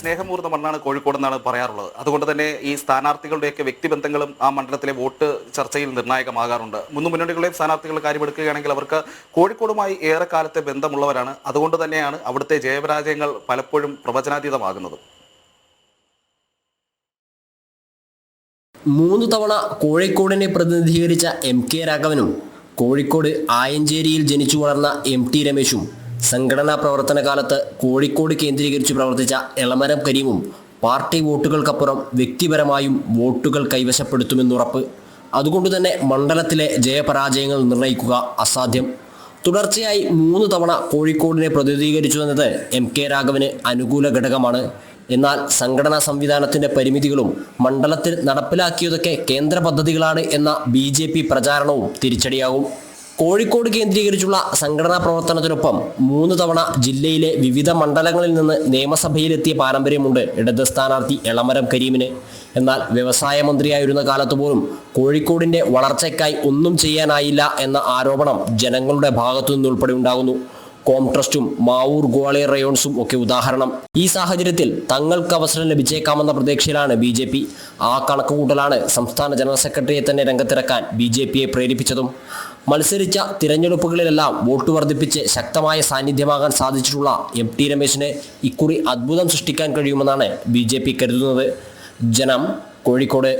സ്നേഹമൂർന്ന മണ്ണാണ് കോഴിക്കോട് എന്നാണ് പറയാറുള്ളത്. അതുകൊണ്ട് തന്നെ ഈ സ്ഥാനാർത്ഥികളുടെയൊക്കെ വ്യക്തിബന്ധങ്ങളും ആ മണ്ഡലത്തിലെ വോട്ട് ചർച്ചയിൽ നിർണായകമാകാറുണ്ട്. മുന്നു മുന്നണികളെയും സ്ഥാനാർത്ഥികളുടെ കാര്യമെടുക്കുകയാണെങ്കിൽ അവർക്ക് കോഴിക്കോടുമായി ഏറെ കാലത്തെ ബന്ധമുള്ളവരാണ്. അതുകൊണ്ട് തന്നെയാണ് അവിടുത്തെ ജയപരാജയങ്ങൾ പലപ്പോഴും പ്രവചനാതീതമാകുന്നത്. മൂന്ന് തവണ കോഴിക്കോടിനെ പ്രതിനിധീകരിച്ച എം കെ രാഘവനും കോഴിക്കോട് ആയഞ്ചേരിയിൽ ജനിച്ചു വളർന്ന എം ടി രമേശും സംഘടനാ പ്രവർത്തന കാലത്ത് കോഴിക്കോട് കേന്ദ്രീകരിച്ച് പ്രവർത്തിച്ച എളമരം കരീമും പാർട്ടി വോട്ടുകൾക്കപ്പുറം വ്യക്തിപരമായും വോട്ടുകൾ കൈവശപ്പെടുത്തുമെന്നുറപ്പ് അതുകൊണ്ട് തന്നെ മണ്ഡലത്തിലെ ജയപരാജയങ്ങൾ നിർണയിക്കുക അസാധ്യം. തുടർച്ചയായി മൂന്ന് തവണ കോഴിക്കോടിനെ പ്രതിനിധീകരിച്ചു എന്നത് എം കെ രാഘവന് അനുകൂല ഘടകമാണ്. എന്നാൽ സംഘടനാ സംവിധാനത്തിന്റെ പരിമിതികളും മണ്ഡലത്തിൽ നടപ്പിലാക്കിയതൊക്കെ കേന്ദ്ര പദ്ധതികളാണ് എന്ന ബി പ്രചാരണവും തിരിച്ചടിയാകും. കോഴിക്കോട് കേന്ദ്രീകരിച്ചുള്ള സംഘടനാ പ്രവർത്തനത്തിനൊപ്പം മൂന്ന് തവണ ജില്ലയിലെ വിവിധ മണ്ഡലങ്ങളിൽ നിന്ന് നിയമസഭയിലെത്തിയ പാരമ്പര്യമുണ്ട് ഇടത് സ്ഥാനാർത്ഥി എളമരം കരീമിന്. എന്നാൽ വ്യവസായ മന്ത്രിയായിരുന്ന കാലത്തുപോലും കോഴിക്കോടിന്റെ വളർച്ചയ്ക്കായി ഒന്നും ചെയ്യാനായില്ല എന്ന ആരോപണം ജനങ്ങളുടെ ഭാഗത്തു നിന്നുൾപ്പെടെ ഉണ്ടാകുന്നു. കോം ട്രസ്റ്റും മാവൂർ ഗോളിയർ റയോൺസും ഒക്കെ ഉദാഹരണം. ഈ സാഹചര്യത്തിൽ തങ്ങൾക്ക് അവസരം ലഭിച്ചേക്കാമെന്ന പ്രതീക്ഷയിലാണ് ബി ജെ പി. ആ കണക്കുകൂട്ടലാണ് സംസ്ഥാന ജനറൽ സെക്രട്ടറിയെ തന്നെ രംഗത്തിറക്കാൻ ബി ജെ പിയെ പ്രേരിപ്പിച്ചതും. മത്സരിച്ച തിരഞ്ഞെടുപ്പുകളിലെല്ലാം വോട്ട് വർദ്ധിപ്പിച്ച് ശക്തമായ സാന്നിധ്യമാകാൻ സാധിച്ചിട്ടുള്ള എം ടി രമേശിന് ഇക്കുറി അത്ഭുതം സൃഷ്ടിക്കാൻ കഴിയുമെന്നാണ് ബി കരുതുന്നത്. ജനം കോഴിക്കോട്.